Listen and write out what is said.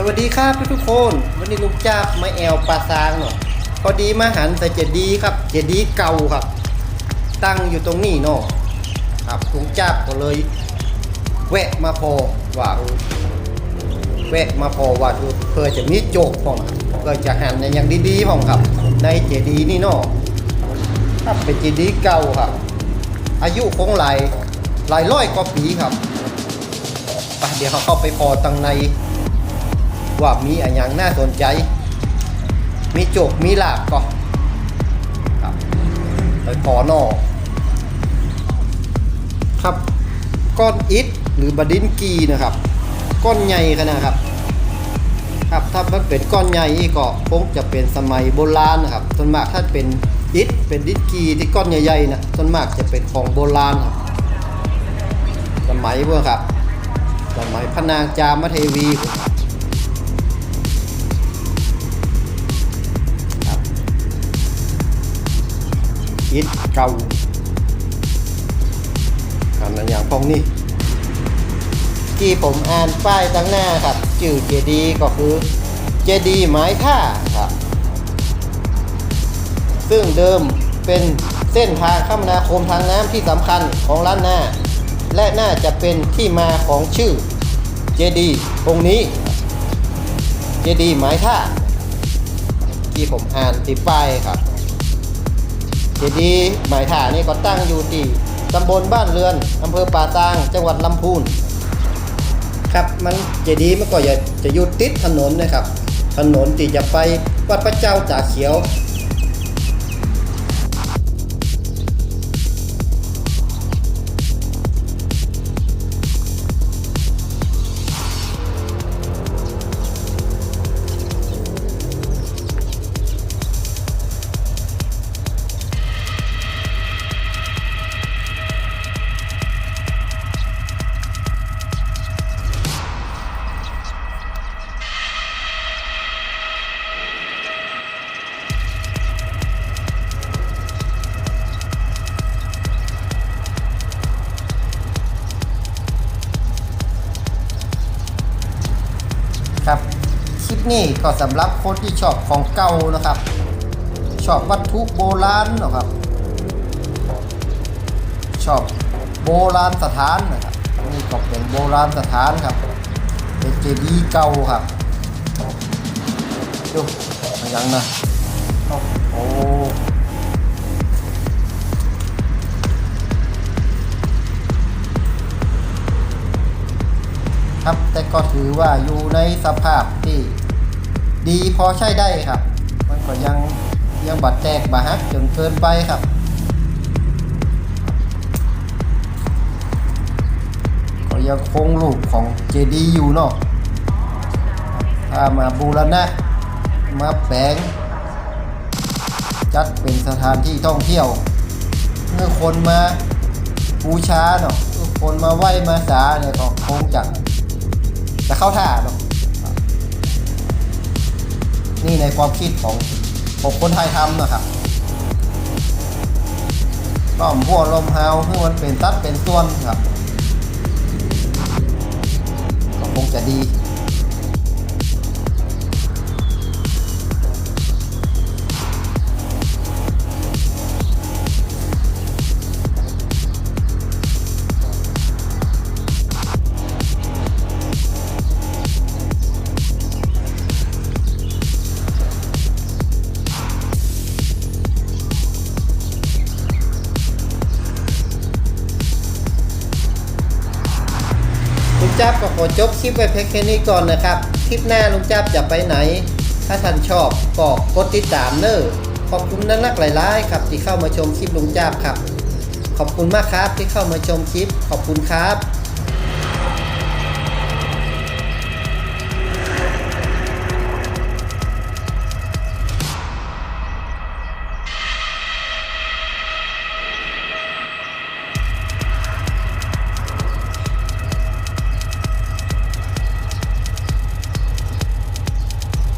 สวัสดีครับทุกๆคน วันนี้ลุงจ้าบมาแอลปลาซางเนาะพอดีมาหันใส่เจดีครับ เจดีเก่าครับ ตั้งอยู่ตรงนี้เนาะครับลุงจ้าบก็เลยแวะมาพอว่าแวะมาพอว่าเพื่อจะมีโจกพ่องเพื่อจะหันในอย่างดีๆพ่องครับ ในเจดีนี่เนาะครับเป็นเจดีเก่าครับ อายุคงหลายหลายร้อยกว่าปีครับไปเดี๋ยวเขาเข้าไปพอตังใน ว่ามีอะไรอย่างน่าสนใจ มีโจกมีลาบก็ครับไปขอนอครับก้อนอิฐหรือบดินกีนะครับ ก้อนใหญ่ขนาดครับ ครับถ้ามันเป็นก้อนใหญ่ก็คงจะเป็นสมัยโบราณนะครับส่วนมากถ้าเป็นอิฐเป็นดินกีที่ก้อนใหญ่ๆนะส่วนมากจะเป็นของโบราณครับสมัยเมื่อครับสมัยพระนางจามเทวีครับ อิฐเก่าอันนั้นอย่างพวกนี้ที่ผมอ่านป้ายตั้งหน้าครับจื่อเจดีก็คือเจดีย์ไม้ท่าครับซึ่งเดิมเป็นเส้นทางคมนาคมทางน้ำที่สำคัญของล้านนาและน่าจะเป็นที่มาของชื่อเจดีองค์นี้ เจดีย์ไม้ท่าที่ผมอ่านติดป้ายครับ เจดีย์หมายถานี่ก็ตั้งอยู่ที่ตำบลบ้านเรือนอำเภอป่าตาง จังหวัดลำพูนครับมันเจดีย์มันก็จะจะอยู่ติดถนนนะครับ ถนนที่จะไปวัดพระเจ้าตากเขียว ครับคลิปนี้ก็สำหรับคนที่ชอบของเก่านะครับ ชอบวัตถุโบราณนะครับ ชอบโบราณสถานนะครับนี่ก็เป็นโบราณสถานครับ เป็นเจดีย์เก่าครับดูยังนะโอ้ ครับ แต่ก็ถือว่าอยู่ในสภาพที่ดีพอใช้ได้ครับ มันก็ยังยังบัดแตกบาหักจนเกินไปครับก็ยังคงรูปของเจดีย์อยู่เนาะถ้ามาบูรณะมาแปลงจัดเป็นสถานที่ท่องเที่ยวเมื่อคนมาบูชาเนาะเมื่อคนมาไหว้มาสาเนี่ยก็คงจะ จะเข้าท่าเนาะนี่ในความคิดของผมคนไทยทำนะครับก็พวกลมฮาวให้มันเป็นตัดเป็นส่วนครับก็คงจะดี จับก็ขอจบคลิปไว้เพียงแค่นี้ก่อนนะครับ คลิปหน้าลุงจับจะไปไหน ถ้าท่านชอบก็กดติดตามเนอขอบคุณนักนักหลายๆครับที่เข้ามาชมคลิปลุงจับครับ ขอบคุณมากครับที่เข้ามาชมคลิป ขอบคุณครับ